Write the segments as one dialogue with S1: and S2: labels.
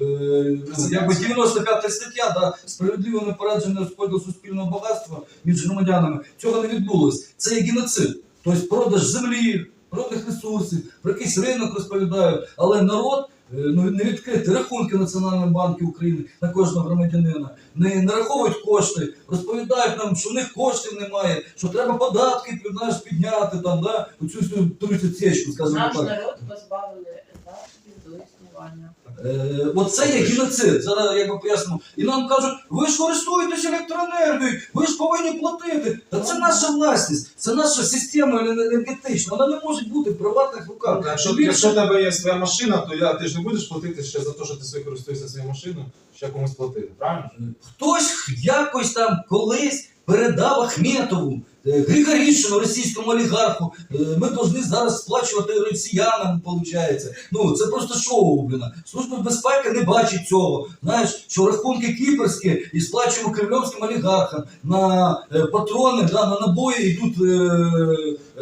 S1: е, якби 95 стаття, да, справедливо непереджене розподіл суспільного багатства між громадянами. Цього не відбулось. Це є геноцид. Тобто продаж землі, природних ресурсів, про якийсь ринок розповідають, але народ. е, Ну, не відкриті рахунки Національного банку України на кожного громадянина, не нараховують кошти, розповідають нам, що в них коштів немає, що треба податки знаєш, підняти там, да, оцю всю туристичку, скажімо
S2: Наш народ позбавили засобів до існування.
S1: Е, оце є геноцид. Зараз я би поясню. І нам кажуть, ви ж користуєтесь електроенергією, ви ж повинні платити. Та це наша власність, це наша система енергетична. Вона не може бути в приватних руках.
S3: Якщо,
S1: більше-
S3: якщо в тебе є своя машина, то я, ти ж не будеш платити ще за те, що ти собі користуєшся своєю машиною, ще комусь платити, правильно?
S1: Хтось якось там колись передав Ахметову, е, Григорішину, російському олігарху. е, Ми повинні зараз сплачувати росіянам, виходить. Ну це просто шоу, блін. Служба безпеки не бачить цього. Знаєш, що рахунки кіперські і сплачуємо кремльовським олігархам на е, патрони, да, на набої йдуть е,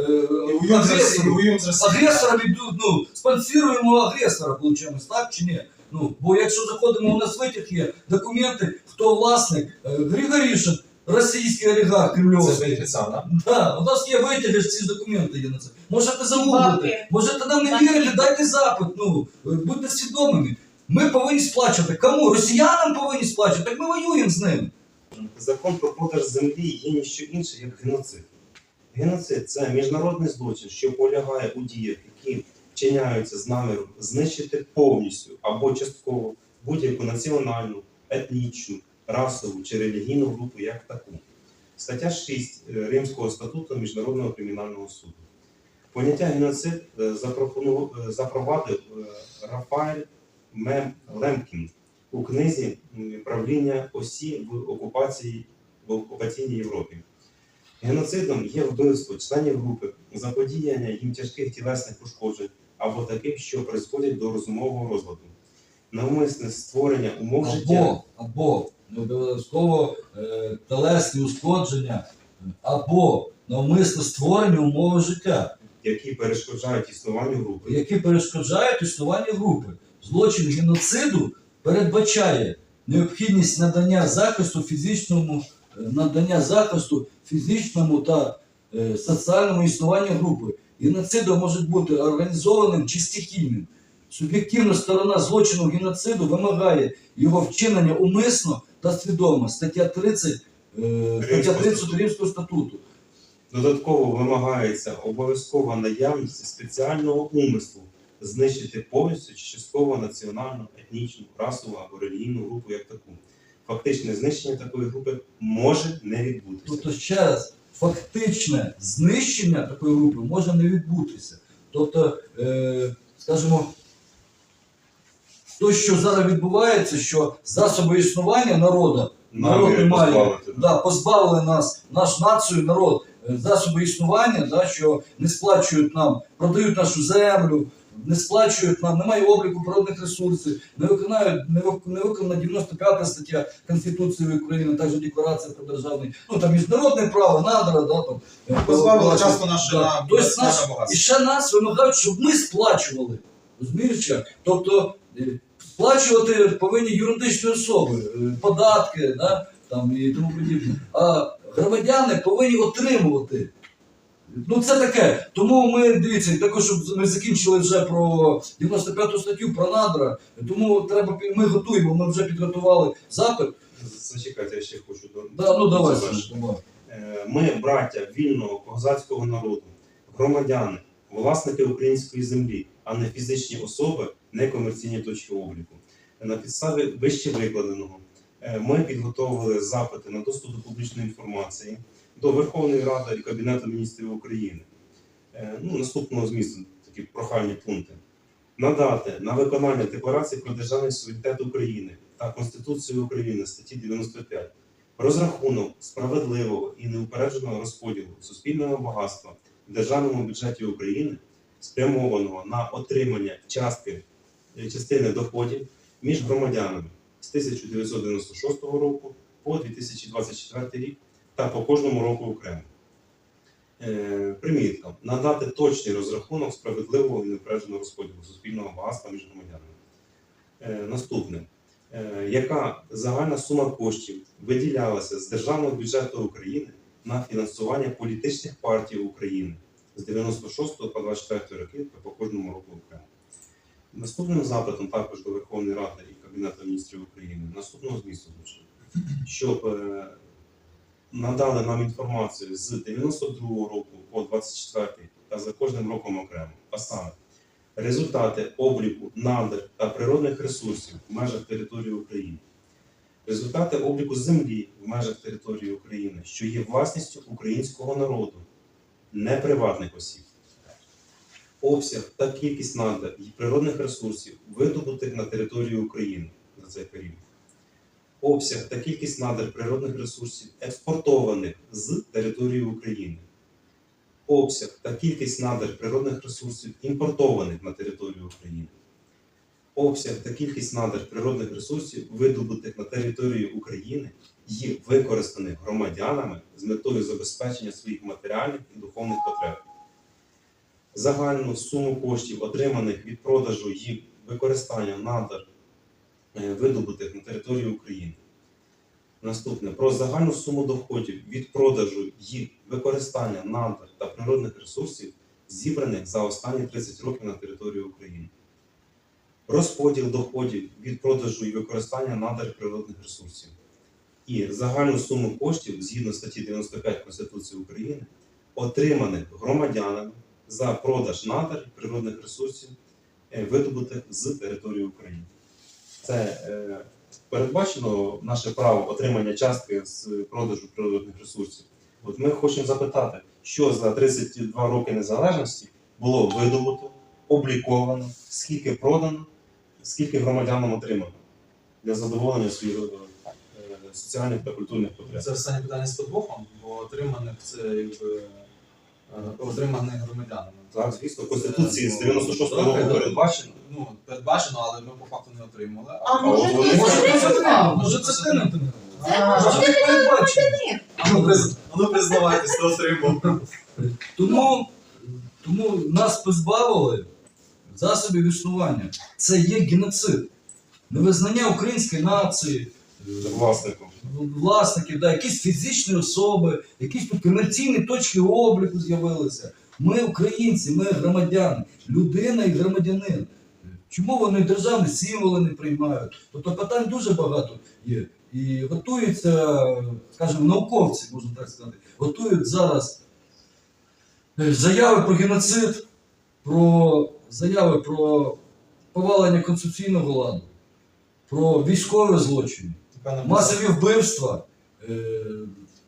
S1: е. Агресорам йдуть, ну, спонсоруємо агресора, получаємось, так чи ні? Ну, бо якщо заходимо, у нас витяг є документи, хто власник, Григорішин, російський олігарх
S3: Це
S1: кремльовський.
S3: бенефіціар, да?
S1: Да, у нас є витяги, ці документи є на це. Можете загуглити,
S2: Бабки.
S1: можете нам не
S2: Бабки.
S1: вірити, дайте запит, ну, е, будьте свідомими. Ми повинні сплачувати. Кому? Росіянам повинні сплачувати, так ми воюємо з ними.
S4: Закон про продаж землі є ніщо інше, як геноцид. Геноцид це міжнародний злочин, що полягає у діях, які вчиняються з наміром знищити повністю або частково будь-яку національну, етнічну, расову чи релігійну групу як таку. Стаття 6 е, Римського статуту Міжнародного кримінального суду. Поняття геноцид е, е, запровадив Рафаель Мем Лемкін у книзі правління осі в окупації в окупаційній Європі. Геноцидом є вбивство членів групи, заподіяння їм тяжких тілесних ушкоджень або таких, що призводять до розумового розладу, навмисне створення умов життя.
S1: Або, або не обов'язково е, телесні ушкодження, або навмисне створення умови життя.
S4: які перешкоджають існуванню групи,
S1: які перешкоджають існуванню групи. Злочин геноциду передбачає необхідність надання захисту фізичному, е, надання захисту фізичному та е, соціальному існуванню групи. Геноцидом може бути організованим чи стихійним. Суб'єктивна сторона злочину геноциду вимагає його вчинення умисно та свідомо. Стаття 30, е, стаття 30
S4: статуту.
S1: Римського статуту.
S4: Додатково вимагається обов'язкова наявність спеціального умислу знищити повністю чи частково національну, етнічну, расову або релігійну групу як таку. Фактичне знищення такої групи може не відбутися.
S1: Тобто ще раз, фактичне знищення такої групи може не відбутися. Тобто, е, скажімо, то, що зараз відбувається, що засоби існування народу, народ не має,
S4: да.
S1: позбавили нас, наш націю, народ, е, засоби існування, да, що не сплачують нам, продають нашу землю, не сплачують нам, немає обліку природних ресурсів, не виконають, не, вик- не виконана 95 стаття Конституції України, також декларація про державний, ну там міжнародне право, надра, да, там. е,
S3: Позбавили часто наше
S1: да.
S3: на
S1: Тобто наш, і ще нас вимагають, щоб ми сплачували. Розумієш? Тобто е, сплачувати повинні юридичні особи, е, податки, да, там, і тому подібне. А громадяни повинні отримувати. Ну це таке. Тому ми дивіться, також щоб ми закінчили вже про 95 статтю про надра. Тому треба ми готуємо. Ми вже підготували запит.
S4: Зачекайте, я ще хочу до
S1: Да, ну давай. давай.
S4: Е, Ми, браття вільного козацького народу, громадяни, власники української землі, а не фізичні особи, некомерційні точки обліку. На підставі вище викладеного е, ми підготовили запити на доступ до публічної інформації до Верховної Ради і Кабінету міністрів України. Е, Ну, наступного змісту такі прохальні пункти. Надати на виконання декларації про державний суверенітет України та Конституції України статті 95 розрахунок справедливого і неупередженого розподілу суспільного багатства в державному бюджеті України, спрямованого на отримання частки е, частини доходів між громадянами з 1996 року по 2024 рік та по кожному року окремо. Е, Примітка. Надати точний розрахунок справедливого і неупередженого розподілу суспільного багатства між громадянами. Е, Наступне. Яка загальна сума коштів виділялася з Державного бюджету України на фінансування політичних партій України з 96 по 24 роки та по кожному року окремо? Наступним запитом також до Верховної Ради і Кабінету міністрів України наступного змісту звучить, щоб е, надали нам інформацію з 92 року по 24 та за кожним роком окремо, а саме результати обліку надр та природних ресурсів в межах території України, результати обліку землі в межах території України, що є власністю українського народу, не приватних осіб, обсяг та кількість надр і природних ресурсів, видобутих на території України за цей період. Обсяг та кількість надр природних ресурсів, експортованих з території України. Обсяг та кількість надр природних ресурсів, імпортованих на територію України, обсяг та кількість надр природних ресурсів, видобутих на території України і використаних громадянами з метою забезпечення своїх матеріальних і духовних потреб. Загальну суму коштів, отриманих від продажу і використання надр, е, видобутих на території України. Наступне про загальну суму доходів від продажу і використання надр та природних ресурсів, зібраних за останні 30 років на території України. Розподіл доходів від продажу і використання надр природних ресурсів. І загальну суму коштів згідно статті 95 Конституції України, отриманих громадянами за продаж надр природних ресурсів, е, видобутих з території України. Це е, передбачено наше право отримання частки з продажу природних ресурсів. От ми хочемо запитати, що за 32 роки незалежності було видобуто, обліковано, скільки продано, скільки громадянам отримано для задоволення своїх е, соціальних та культурних потреб.
S3: Це останнє питання з подвохом, бо отриманих це якби е, отриманих громадянами.
S4: Так, звісно, в Конституції з 96
S3: ну,
S4: року передбачено.
S3: Ну, передбачено, але ми по факту не отримали.
S5: А може
S1: Може,
S5: це не
S1: ти, може, це не ти.
S5: Це
S1: Може, ти передбачив.
S3: Ну, ну признавайтесь, хто отримав.
S1: Тому, тому нас позбавили засобів існування. Це є геноцид. Невизнання української нації, е, власників, да, якісь фізичні особи, якісь тут комерційні точки обліку з'явилися. Ми українці, ми громадяни, людина і громадянин. Чому вони державні символи не приймають? Тобто питань дуже багато є. І готуються, скажімо, науковці, можна так сказати, готують зараз е, заяви про геноцид, про заяви про повалення конституційного ладу, про військові злочини масові вбивства, е,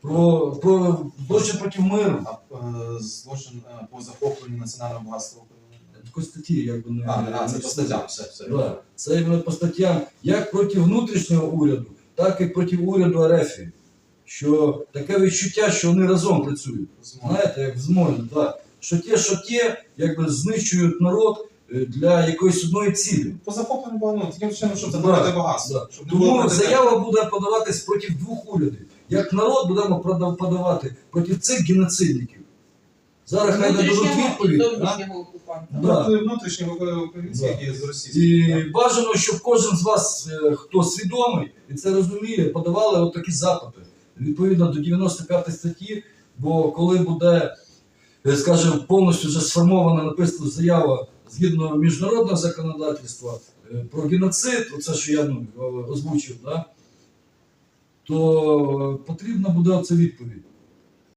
S1: про, про злочин проти миру.
S3: А е, злочин е, по захопленню національного багатства України.
S1: Такої статті, якби не,
S3: А, а, це по статтям, все, все.
S1: Да. Це іменно по статтям як проти внутрішнього уряду, так і проти уряду РФ. Що таке відчуття, що вони разом працюють. Знаєте, як в змові, да. Що ті, що ті, якби знищують народ е, для якоїсь одної цілі.
S3: По захопленню було, ну, таким чином, щоб
S1: Да,
S3: забирати багатство.
S1: да.
S3: Щоб не було
S1: Тому заява буде подаватись проти двох урядів. Як народ будемо подавати проти цих геноцидників. Зараз хай дадуть відповідь. да?
S2: зовнішнього окупанта.
S1: Да.
S3: Проти внутрішніх українських
S1: Да.
S3: і з російських.
S1: І бажано, щоб кожен з вас, е, хто свідомий і це розуміє, подавали от такі запити відповідно до 95 статті. Бо коли буде, е, скажімо, повністю вже сформована написана заява згідно міжнародного законодавства е, про геноцид, оце що я ну, е, озвучив, да, то е, потрібна буде оця відповідь.